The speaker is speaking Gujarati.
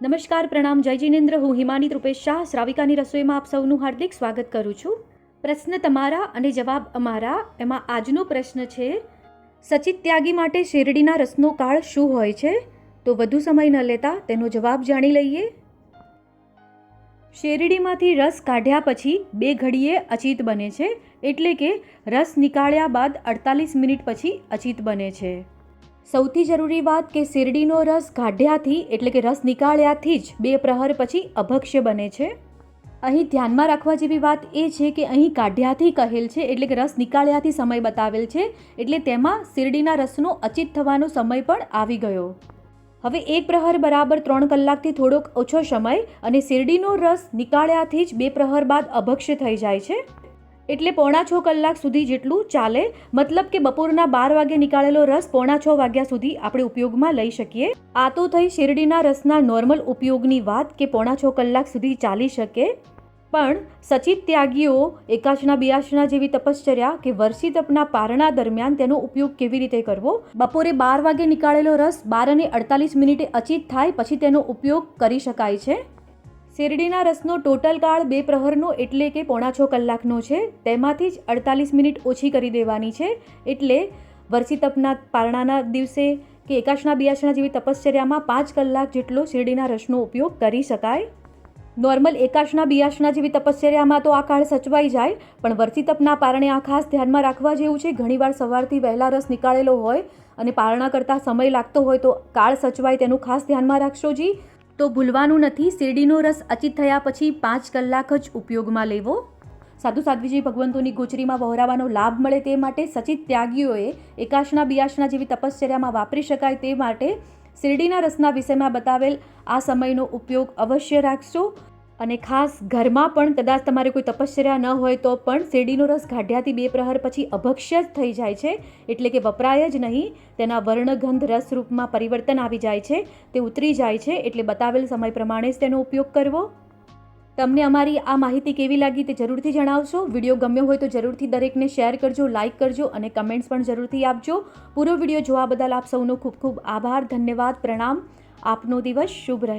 નમસ્કાર, પ્રણામ, જય જિનેન્દ્ર. હું હિમાની રૂપેશ શાહ, શ્રાવિકાની રસોઈમાં આપ સૌનું હાર્દિક સ્વાગત કરું છું. પ્રશ્ન તમારા અને જવાબ અમારા. એમાં આજનો પ્રશ્ન છે, સચિત ત્યાગી માટે શેરડીના રસનો કાળ શું હોય છે? તો વધુ સમય ન લેતા તેનો જવાબ જાણી લઈએ. શેરડીમાંથી રસ કાઢ્યા પછી બે ઘડીએ અચિત બને છે, એટલે કે રસ નીકાળ્યા બાદ અડતાલીસ મિનિટ પછી અચિત બને છે. સૌથી જરૂરી વાત કે શેરડીનો રસ કાઢ્યાથી એટલે કે રસ નીકાળ્યાથી જ બે પ્રહર પછી અભક્ષ્ય બને છે. અહીં ધ્યાનમાં રાખવા જેવી વાત એ છે કે અહીં કાઢ્યાથી કહેલ છે એટલે કે રસ નીકાળ્યાથી સમય બતાવેલ છે એટલે તેમાં શેરડીના રસનો અચિત થવાનો સમય પણ આવી ગયો. હવે એક પ્રહર બરાબર ત્રણ કલાકથી થોડોક ઓછો સમય અને શેરડીનો રસ નીકાળ્યાથી જ બે પ્રહર બાદ અભક્ષ્ય થઈ જાય છે. એટલે પોણા છ કલાક સુધી જેટલું ચાલે. મતલબ કે બપોરના બાર વાગે નીકાળેલો રસ પોણા છ વાગ્યા સુધી આપણે ઉપયોગમાં લઈ શકીએ. આ તો થઈ શેરડીના રસના નોર્મલ ઉપયોગની વાત કે પોણા છ કલાક સુધી ચાલી શકે. પણ સચિત ત્યાગીઓ એકાશના બિયાશના જેવી તપશ્ચર્યા કે વર્ષી તપના પારણા દરમિયાન તેનો ઉપયોગ કેવી રીતે કરવો? બપોરે બાર વાગે નીકાળેલો રસ બાર અને અડતાલીસ મિનિટે અચિત થાય, પછી તેનો ઉપયોગ કરી શકાય છે. શેરડીના રસનો ટોટલ કાળ બે પ્રહરનો એટલે કે પોણા છ કલાકનો છે. તેમાંથી જ અડતાલીસ મિનિટ ઓછી કરી દેવાની છે. એટલે વરસી તપના પારણાના દિવસે કે એકાશના બિયાશના જેવી તપશ્ચર્યામાં પાંચ કલાક જેટલો શેરડીના રસનો ઉપયોગ કરી શકાય. નોર્મલ એકાશના બિયાશના જેવી તપશ્ચર્યામાં તો આ કાળ સચવાઈ જાય, પણ વરસી તપના પારણે આ ખાસ ધ્યાનમાં રાખવા જેવું છે. ઘણીવાર સવારથી વહેલા રસ નીકાળેલો હોય અને પારણા કરતાં સમય લાગતો હોય તો કાળ સચવાય તેનું ખાસ ધ્યાનમાં રાખશો જી. તો ભૂલવાનું નથી, શેરડીનો રસ અચિત થયા પછી પાંચ કલાક જ ઉપયોગમાં લેવો. સાધુ સાધ્વીજી ભગવંતોની ગોચરીમાં વહોરાવાનો લાભ મળે તે માટે સચિત ત્યાગીઓએ એકાશના બિયાશના જેવી તપશ્ચર્યામાં વાપરી શકાય તે માટે શેરડીના રસના વિષયમાં બતાવેલ આ સમયનો ઉપયોગ અવશ્ય રાખશો. અને ખાસ ઘરમાં પણ કદાચ તમારે કોઈ તપશ્ચર્યા ન હોય તો પણ શેરડીનો રસ કાઢ્યાથી બે પ્રહર પછી અભક્ષ્ય જ થઈ જાય છે. એટલે કે વપરાય જ નહીં. તેના વર્ણગંધ રસ રૂપમાં પરિવર્તન આવી જાય છે. તે ઉતરી જાય છે. એટલે બતાવેલ સમય પ્રમાણે જ તેનો ઉપયોગ કરવો. તમને અમારી આ માહિતી કેવી લાગી તે જરૂરથી જણાવશો. વીડિયો ગમ્યો હોય તો જરૂરથી દરેકને શેર કરજો લાઇક કરજો અને કમેન્ટ્સ પણ જરૂરથી આપજો. પૂરો વીડિયો જોવા બદલ આપ સૌનો ખૂબ ખૂબ આભાર. ધન્યવાદ. પ્રણામ. આપનો દિવસ શુભ રહે.